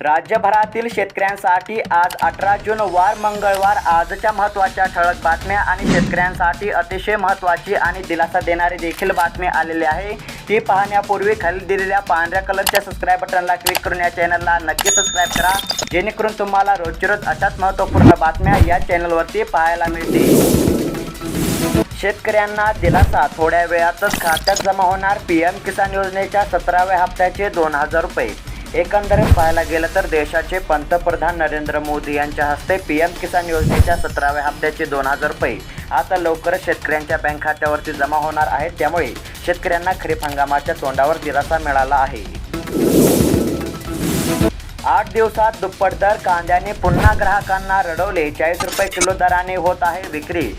राज्यभरातील शेतकऱ्यांसाठी आज अठरा जून वार मंगळवार. आजच्या महत्त्वाच्या ठळक बातम्या आणि शेतकऱ्यांसाठी अतिशय महत्त्वाची आणि दिलासा देणारी देखील बातमी आलेली आहे. ती पाहण्यापूर्वी खाली दिलेल्या पांढऱ्या कलरच्या सबस्क्राईब बटनला क्लिक करून या चॅनलला नक्की सबस्क्राईब करा. जेणेकरून तुम्हाला रोजची रोज अशाच महत्त्वपूर्ण बातम्या या चॅनलवरती पाहायला मिळतील. शेतकऱ्यांना दिलासा थोड्या वेळातच खात्यात जमा होणार. पी एम किसान योजनेच्या सतराव्या हप्त्याचे दोन हजार रुपये. एकंदरीत पाहायला गेलं तर देशाचे पंतप्रधान नरेंद्र मोदी यांच्या हस्ते पी एम किसान योजनेच्या सतराव्या हप्त्याचे दोन हजार रुपये. आता लवकरच शेतकऱ्यांच्या बँक खात्यावरती जमा होणार आहेत. त्यामुळे शेतकऱ्यांना खरीप हंगामाच्या तोंडावर दिलासा मिळाला आहे. आठ दिवसात दुप्पट दर कांद्याने पुन्हा ग्राहकांना रडवले. चाळीस रुपये किलो दराने होत आहे विक्री.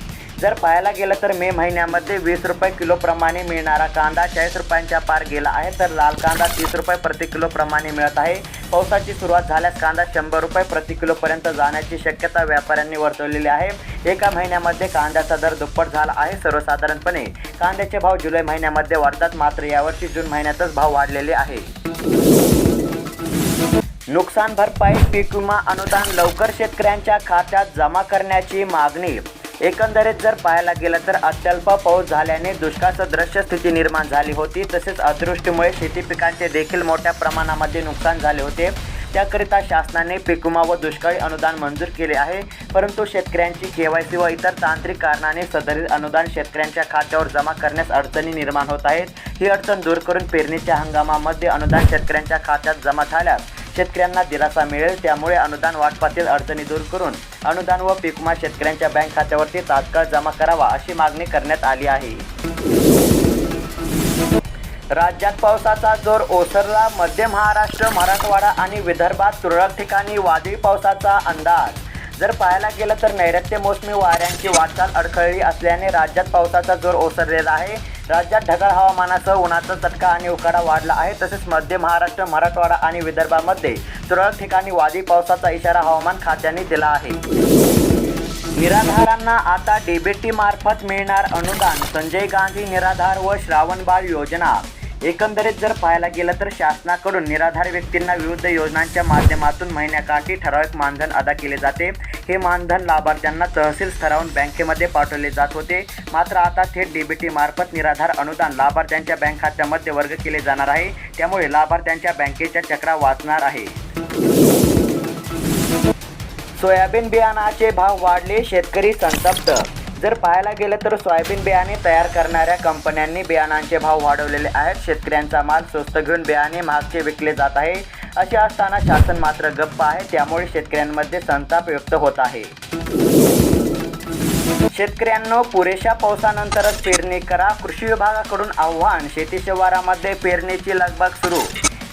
जर पाहायला गेलं तर मे महिन्यामध्ये वीस रुपये किलो प्रमाणे मिळणारा कांदा चाळीस रुपयांच्या पार गेला आहे. तर लाल कांदा तीस रुपये प्रति किलो प्रमाणे मिळत आहे. पावसाची सुरुवात झाल्यास कांदा शंभर रुपये प्रति किलोपर्यंत जाण्याची शक्यता व्यापाऱ्यांनी वर्तवलेली आहे. एका महिन्यामध्ये कांद्याचा दर दुप्पट झाला आहे. सर्वसाधारणपणे कांद्याचे भाव जुलै महिन्यामध्ये वाढतात. मात्र यावर्षी जून महिन्यातच भाव वाढलेले आहे. नुकसान भरपाई पीक विमा अनुदान लवकर शेतकऱ्यांच्या खात्यात जमा करण्याची मागणी एकंदरीत जर पाहायला गेलं तर अत्यल्प पाऊस झाल्याने दुष्काळचं दृश्य स्थिती निर्माण झाली होती. तसेच अतिवृष्टीमुळे शेती पिकांचे देखील मोठ्या प्रमाणामध्ये नुकसान झाले होते. त्याकरिता शासनाने पीक विमा व दुष्काळी अनुदान मंजूर केले आहे. परंतु शेतकऱ्यांची केवायसी व इतर तांत्रिक कारणाने सदरील अनुदान शेतकऱ्यांच्या खात्यावर जमा करण्यास अडचणी निर्माण होत आहेत. ही अडचण दूर करून पेरणीच्या हंगामामध्ये अनुदान शेतकऱ्यांच्या खात्यात जमा झाल्यास शेतकऱ्यांना दिलासा मिळेल त्यामुळे अनुदान वाटपातील अडचणी दूर करून अनुदान व पीक शेतकऱ्यांच्या बँक खात्यावरती तात्काळ जमा करावा अशी मागणी करण्यात आली आहे. राज्यात पावसाचा जोर ओसरला मध्य महाराष्ट्र मराठवाडा आणि विदर्भात तुरळक ठिकाणी वादळी पावसाचा अंदाज. जर पाहायला गेलं तर नैऋत्य मोसमी वाऱ्यांची वाटचाल अडखळली असल्याने राज्यात पावसाचा जोर ओसरलेला आहे. राज्यात ढगाळ हवामानासह उन्हाचा चटका आणि उकाडा वाढला आहे. तसेच मध्य महाराष्ट्र मराठवाडा आणि विदर्भामध्ये तुरळक ठिकाणी वादळी पावसाचा इशारा हवामान खात्याने दिला आहे. निराधारांना आता डीबीटी मार्फत मिळणार अनुदान. संजय गांधी निराधार व श्रावणबाळ योजना. एकंदरीत जर पाहायला गेलं तर शासनाकडून निराधार व्यक्तींना विविध योजनांच्या माध्यमातून महिन्याकाठी ठराविक मानधन अदा केले जाते. हे मानधन लाभार्थ्यांना तहसील स्तरावरून बँकेमध्ये पाठवले जात होते. मात्र आता थेट डीबीटी मार्फत निराधार अनुदान लाभार्थ्यांच्या बँक खात्यामध्ये वर्ग केले जाणार आहे. त्यामुळे लाभार्थ्यांच्या बँकेच्या चक्रा वाचणार आहे. सोयाबीन बियाणाचे भाव वाढले शेतकरी संतप्त जर पाहायला गेलं तर सोयाबीन बियाणे तयार करणाऱ्या कंपन्यांनी बियाणांचे भाव वाढवलेले आहेत. शेतकऱ्यांचा माल स्वस्त घेऊन बियाणे महागचे विकले जात आहे. असे असताना शासन मात्र गप्प आहे. त्यामुळे शेतकऱ्यांमध्ये संताप व्यक्त होत आहे. शेतकऱ्यांनो पुरेशा पावसानंतरच पेरणी करा. कृषी विभागाकडून आव्हान शेती शिवारामध्ये पेरणीची लगबग सुरू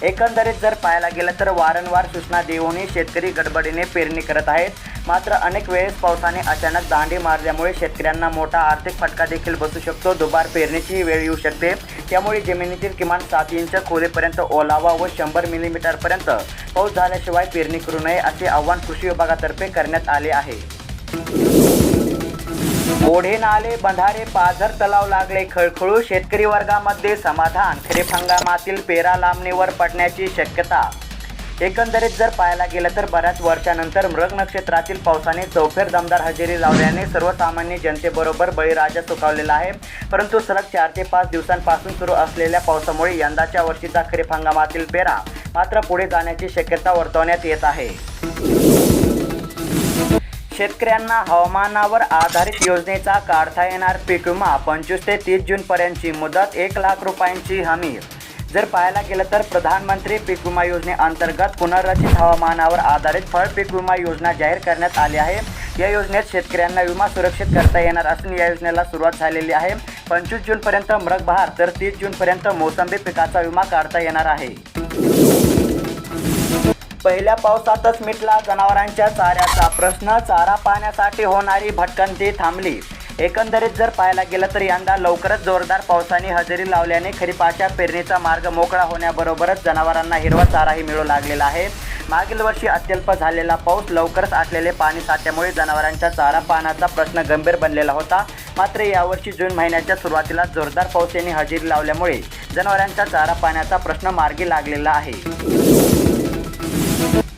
एकंदरीत जर पाहायला गेलं तर वारंवार सूचना देऊनही शेतकरी गडबडीने पेरणी करत आहेत. मात्र अनेक वेळेस पावसाने अचानक दांडी मारल्यामुळे शेतकऱ्यांना मोठा आर्थिक फटका देखील बसू शकतो. दुबार पेरणीची वेळ येऊ शकते. त्यामुळे जमिनीतील किमान सात इंच खोलीपर्यंत ओलावा व शंभर मिलीमीटरपर्यंत पाऊस झाल्याशिवाय पेरणी करू नये असे आव्हान कृषी विभागातर्फे करण्यात आले आहे. ओढे नाले बंधारे पाझर तलाव लागले खळखळू शेतकरी वर्गामध्ये समाधान खरीप हंगामातील पेरा लांबणीवर पडण्याची शक्यता. एकंदरीत जर पाहायला गेलं तर बऱ्याच वर्षानंतर मृग नक्षत्रातील पावसाने चौफेर दमदार हजेरी लावल्याने सर्वसामान्य जनतेबरोबर बळीराजा चुकावलेला आहे. परंतु सलग चार ते पाच दिवसांपासून सुरू असलेल्या पावसामुळे यंदाच्या वर्षीचा खरीप हंगामातील पेरा मात्र पुढे जाण्याची शक्यता वर्तवण्यात येत आहे. शेतकऱ्यांना हवामानावर आधारित योजनेचा काढता येणार पीक विमा पंचवीस ते तीस जूनपर्यंतची मुदत एक लाख रुपयांची हमी. जर पाहायला गेलं तर प्रधानमंत्री पीक विमा योजनेअंतर्गत पुनर्रचित हवामानावर आधारित फळ पीक विमा योजना जाहीर करण्यात आली आहे. या योजनेत शेतकऱ्यांना विमा सुरक्षित करता येणार असून या योजनेला सुरुवात झालेली आहे. पंचवीस जूनपर्यंत मृग बहार तर तीस जूनपर्यंत मोसंबी पिकाचा विमा काढता येणार आहे. पहिल्या पावसातच मिटला जनावरांच्या चाऱ्याचा. प्रश्न चारा पाण्यासाठी होणारी भटकंती थांबली. एकंदरीत जर पाहायला गेलं तर यंदा लवकरच जोरदार पावसाने हजेरी लावल्याने खरीपाच्या पेरणीचा मार्ग मोकळा होण्याबरोबरच जनावरांना हिरवा चाराही मिळू लागलेला आहे. मागील वर्षी अत्यल्प झालेला पाऊस लवकरच आटलेले पाणी साठ्यामुळे जनावरांच्या चारा पाण्याचा प्रश्न गंभीर बनलेला होता. मात्र यावर्षी जून महिन्याच्या सुरुवातीला जोरदार पावसाने हजेरी लावल्यामुळे जनावरांच्या चारा पाण्याचा प्रश्न मार्गी लागलेला आहे.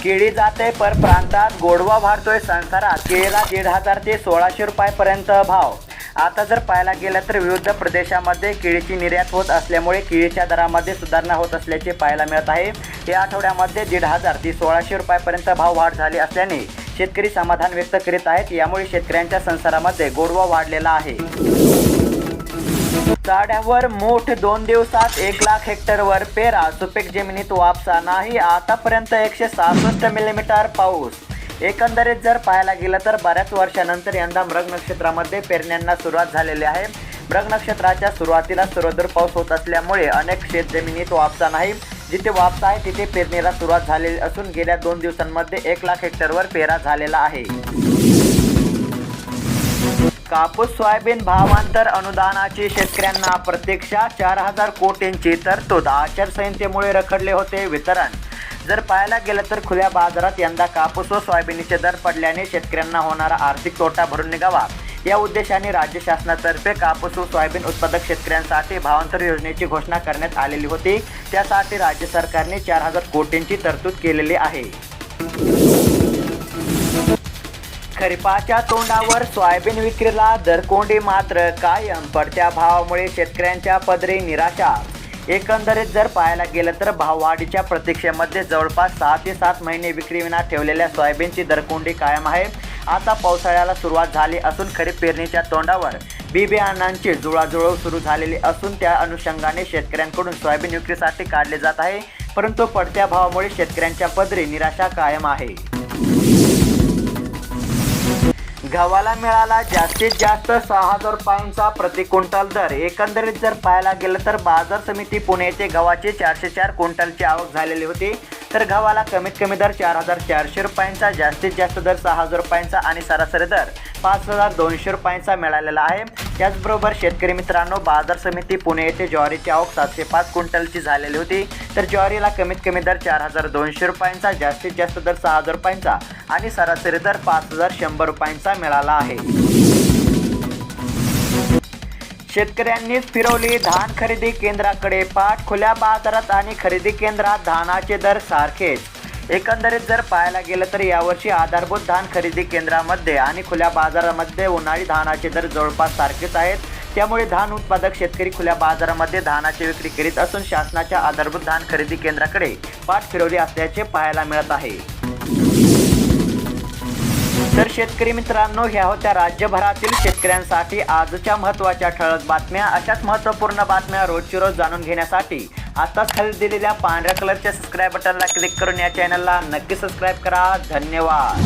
केळी जाते पर प्रांतात गोडवा वाढतोय संसारात. केळीला दीड हजार ते सोळाशे रुपयापर्यंत भाव. आता जर पाहायला गेलं तर विविध प्रदेशामध्ये केळीची निर्यात होत असल्यामुळे केळीच्या दरामध्ये सुधारणा होत असल्याचे पाहायला मिळत आहे. या आठवड्यामध्ये दीड हजार ते सोळाशे रुपयापर्यंत भाव वाढ झाली असल्याने शेतकरी समाधान व्यक्त करीत आहेत. यामुळे शेतकऱ्यांच्या संसारामध्ये गोडवा वाढलेला आहे. साड्यावर मोठ दोन दिवसात एक लाख हेक्टरवर पेरा. सुपीक जमिनीत वापसा नाही. आतापर्यंत एकशे सहासष्ट मिलीमीटर पाऊस. एकंदरीत जर पाहायला गेलं तर बऱ्याच वर्षानंतर यंदा मृग नक्षत्रामध्ये पेरण्यांना सुरुवात झालेली आहे. मृग नक्षत्राच्या सुरुवातीला सर्वदूर पाऊस होत असल्यामुळे अनेक शेत जमिनीत वापसा नाही. जिथे वापसा आहे तिथे पेरणीला सुरुवात झालेली असून गेल्या दोन दिवसांमध्ये एक लाख हेक्टरवर पेरा झालेला आहे. कापूस सोयाबीन भावांतर अनुदानाची शेतकऱ्यांना प्रत्यक्षात चार हजार कोटींची तरतूद आचारसंहितेमुळे रखडले होते वितरण. जर पाहायला गेलं तर खुल्या बाजारात यंदा कापूस व सोयाबीनचे दर पडल्याने शेतकऱ्यांना होणारा आर्थिक तोटा भरून निघावा. या उद्देशाने राज्य शासनातर्फे कापूस व सोयाबीन उत्पादक शेतकऱ्यांसाठी भावांतर योजनेची घोषणा करण्यात आलेली होती. त्यासाठी राज्य सरकारने चार हजार कोटींची तरतूद केलेली आहे. खरीपाच्या तोंडावर सोयाबीन विक्रीला दरकोंडी मात्र कायम पडत्या भावामुळे शेतकऱ्यांच्या पदरी निराशा. एकंदरीत जर पाहायला गेलं तर भाववाढीच्या प्रतीक्षेमध्ये जवळपास सहा ते सात महिने विक्रीविना ठेवलेल्या सोयाबीनची दरकोंडी कायम आहे. आता पावसाळ्याला सुरुवात झाली असून खरीप पेरणीच्या तोंडावर बी बियाणांची जुळाजुळव सुरू झालेली असून त्या अनुषंगाने शेतकऱ्यांकडून सोयाबीन विक्रीसाठी काढले जात आहे. परंतु पडत्या भावामुळे शेतकऱ्यांच्या पदरी निराशा कायम आहे. गव्हाला मिळाला जास्तीत जास्त सहा हजार रुपयांचा प्रति क्विंटल दर. एकंदरीत जर पाहायला गेलं तर बाजार समिती पुणे येथे चारशे चार क्विंटलची आवक झालेली होती. तर गव्हाला कमीत कमी दर चार हजार चारशे रुपयांचा जास्तीत जास्त दर सहा हजार रुपयांचा आणि सरासरी दर पाच हजार दोनशे रुपयांचा मिळालेला आहे. त्याचबरोबर शेतकरी मित्रांनो बाजार समिती पुणे येथे ज्वारीची आवक सातशे पाच क्विंटलची झालेली होती. तर ज्वारीला कमीत कमी दर चार हजार दोनशे रुपयांचा जास्तीत जास्त दर सहा हजार रुपयांचा आणि सरासरी दर पाच हजार शंभर रुपयांचा मिळाला आहे. शेतकऱ्यांनीच फिरवली धान खरेदी केंद्राकडे पाठ खुल्या बाजारात आणि खरेदी केंद्रात धानाचे दर सारखेच. एकंदरीत जर पाहायला गेलं तर यावर्षी आधारभूत धान खरेदी केंद्रामध्ये आणि खुल्या बाजारामध्ये उन्हाळी धानाचे दर जवळपास सारखेच आहेत. त्यामुळे धान उत्पादक शेतकरी खुल्या बाजारामध्ये धानाची विक्री करीत असून शासनाच्या आधारभूत धान खरेदी केंद्राकडे पाठ फिरवली असल्याचे पाहायला मिळत आहे. तर शेतकरी मित्रांनो ह्या होत्या राज्यभरातील शेतकऱ्यांसाठी आजच्या महत्त्वाच्या ठळक बातम्या. अशाच महत्त्वपूर्ण बातम्या रोजची रोज जाणून घेण्यासाठी आताच खाली दिलेल्या पांढऱ्या कलरच्या सबस्क्राईब बटनला क्लिक करून या चॅनलला नक्की सबस्क्राईब करा. धन्यवाद.